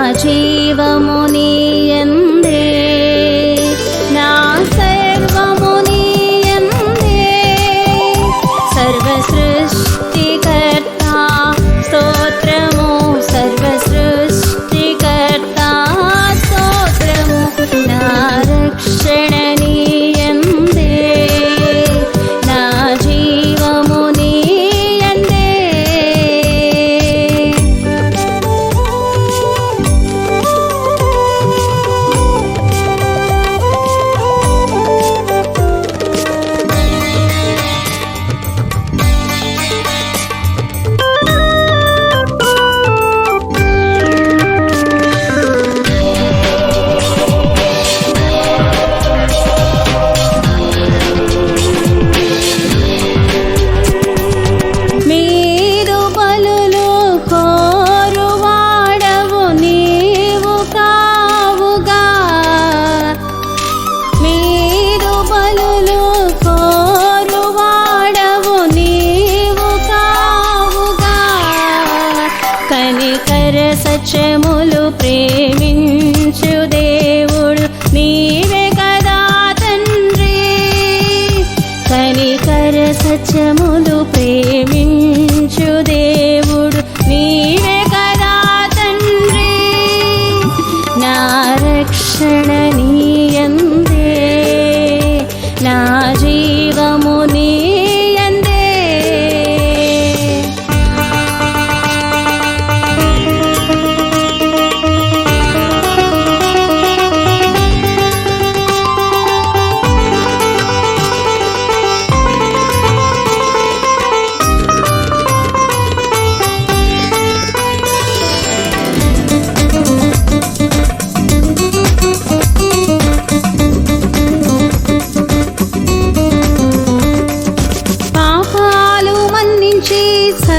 సజీవముని సత్యములు ప్రేమించు దేవుడు నీవే కదా తండ్రి. నా రక్షణ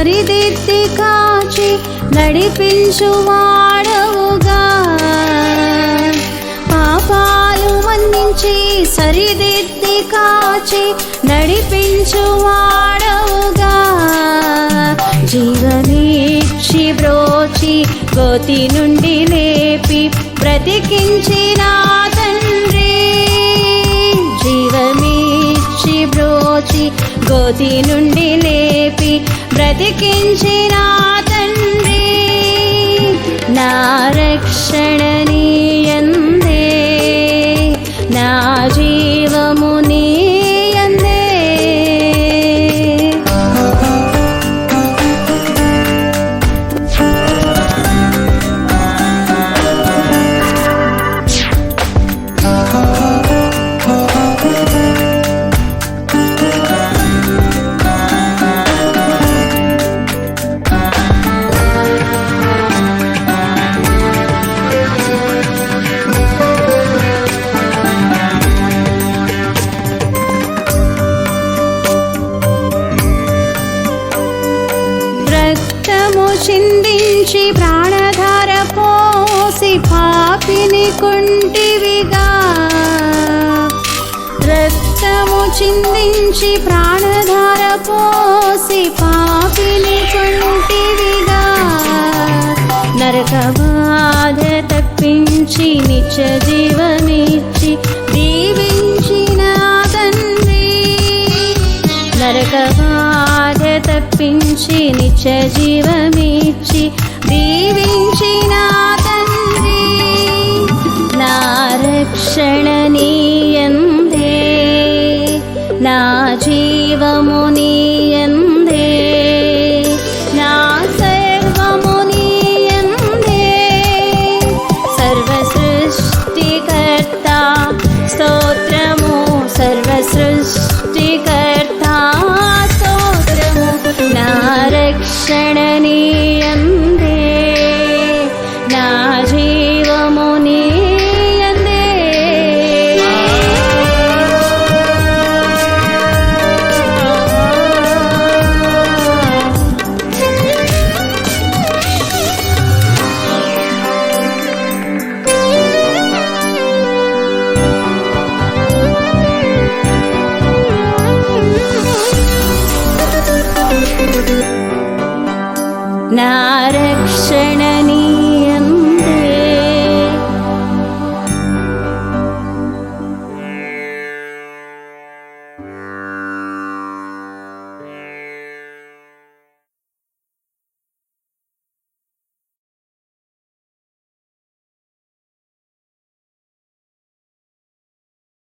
సరిదిద్ది కాచి నడిపించువాడవుగా. పాపాలు మన్నించి సరిదిద్ది కాచి నడిపించువాడవుగా. జీవనీక్షి బ్రోచి గోతి నుండి లేపి బ్రతికించిన తండ్రి. జీవమీక్షి బ్రోచి గోతి నుండి లేపి బ్రతికించిన చిందించి ప్రాణధార పోసి పాపిని కుంటివిగా. రక్తము చిందించి ప్రాణధార పోసి పాపిని కుంటివిగా. నరకబాధ తప్పించి నిత్య తప్పించి నిత్య జీవమిచ్చి దీవించిన తండ్రి. నా రక్షణ నీయందే నా జీవము रक्षणनि